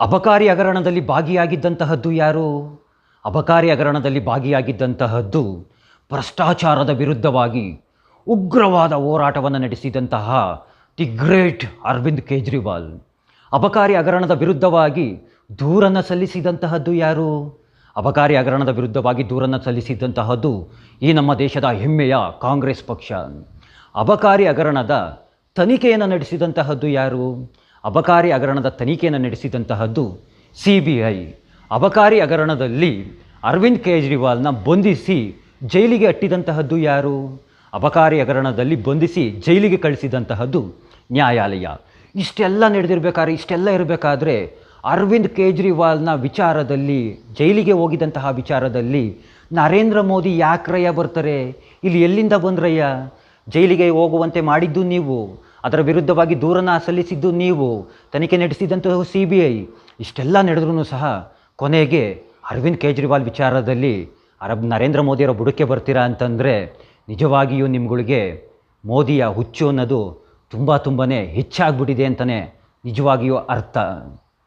ಅಬಕಾರಿ ಹಗರಣದಲ್ಲಿ ಭಾಗಿಯಾಗಿದ್ದಂತಹದ್ದು ಯಾರು? ಅಬಕಾರಿ ಹಗರಣದಲ್ಲಿ ಭಾಗಿಯಾಗಿದ್ದಂತಹದ್ದು ಭ್ರಷ್ಟಾಚಾರದ ವಿರುದ್ಧವಾಗಿ ಉಗ್ರವಾದ ಹೋರಾಟವನ್ನು ನಡೆಸಿದಂತಹ ದಿ ಗ್ರೇಟ್ ಅರವಿಂದ್ ಕೇಜ್ರಿವಾಲ್. ಅಬಕಾರಿ ಹಗರಣದ ವಿರುದ್ಧವಾಗಿ ದೂರನ್ನು ಸಲ್ಲಿಸಿದಂತಹದ್ದು ಯಾರು? ಅಬಕಾರಿ ಹಗರಣದ ವಿರುದ್ಧವಾಗಿ ದೂರನ್ನು ಸಲ್ಲಿಸಿದಂತಹದ್ದು ಈ ನಮ್ಮ ದೇಶದ ಹೆಮ್ಮೆಯ ಕಾಂಗ್ರೆಸ್ ಪಕ್ಷ. ಅಬಕಾರಿ ಹಗರಣದ ತನಿಖೆಯನ್ನು ನಡೆಸಿದಂತಹದ್ದು ಯಾರು? ಅಬಕಾರಿ ಹಗರಣದ ತನಿಖೆಯನ್ನು ನಡೆಸಿದಂತಹದ್ದು ಸಿ ಬಿ ಐ ಅಬಕಾರಿ ಹಗರಣದಲ್ಲಿ ಅರವಿಂದ್ ಕೇಜ್ರಿವಾಲ್ನ ಬಂಧಿಸಿ ಜೈಲಿಗೆ ಅಟ್ಟಿದಂತಹದ್ದು ಯಾರು? ಅಬಕಾರಿ ಹಗರಣದಲ್ಲಿ ಬಂಧಿಸಿ ಜೈಲಿಗೆ ಕಳಿಸಿದಂತಹದ್ದು ನ್ಯಾಯಾಲಯ. ಇಷ್ಟೆಲ್ಲ ನಡೆದಿರಬೇಕಾದ್ರೆ, ಇಷ್ಟೆಲ್ಲ ಇರಬೇಕಾದ್ರೆ ಅರವಿಂದ್ ಕೇಜ್ರಿವಾಲ್ನ ವಿಚಾರದಲ್ಲಿ, ಜೈಲಿಗೆ ಹೋಗಿದಂತಹ ವಿಚಾರದಲ್ಲಿ ನರೇಂದ್ರ ಮೋದಿ ಯಾಕ್ರಯ್ಯ ಬರ್ತಾರೆ? ಇಲ್ಲಿ ಎಲ್ಲಿಂದ ಬಂದ್ರಯ್ಯ ಜೈಲಿಗೆ ಹೋಗುವಂತೆ ಮಾಡಿದ್ದು ನೀವು? ಅದರ ವಿರುದ್ಧವಾಗಿ ದೂರನ ಸಲ್ಲಿಸಿದ್ದು ನೀವು. ತನಿಖೆ ನಡೆಸಿದಂತಹ ಸಿ ಬಿ ಐ ಇಷ್ಟೆಲ್ಲ ನಡೆದ್ರೂ ಸಹ ಕೊನೆಗೆ ಅರವಿಂದ್ ಕೇಜ್ರಿವಾಲ್ ವಿಚಾರದಲ್ಲಿ ಅರಬ್ ನರೇಂದ್ರ ಮೋದಿಯವರ ಬುಡಕ್ಕೆ ಬರ್ತೀರಾ ಅಂತಂದರೆ ನಿಜವಾಗಿಯೂ ನಿಮ್ಗಳಿಗೆ ಮೋದಿಯ ಹುಚ್ಚು ಅನ್ನೋದು ತುಂಬ ತುಂಬಾ ಹೆಚ್ಚಾಗ್ಬಿಟ್ಟಿದೆ ಅಂತಲೇ ನಿಜವಾಗಿಯೂ ಅರ್ಥ.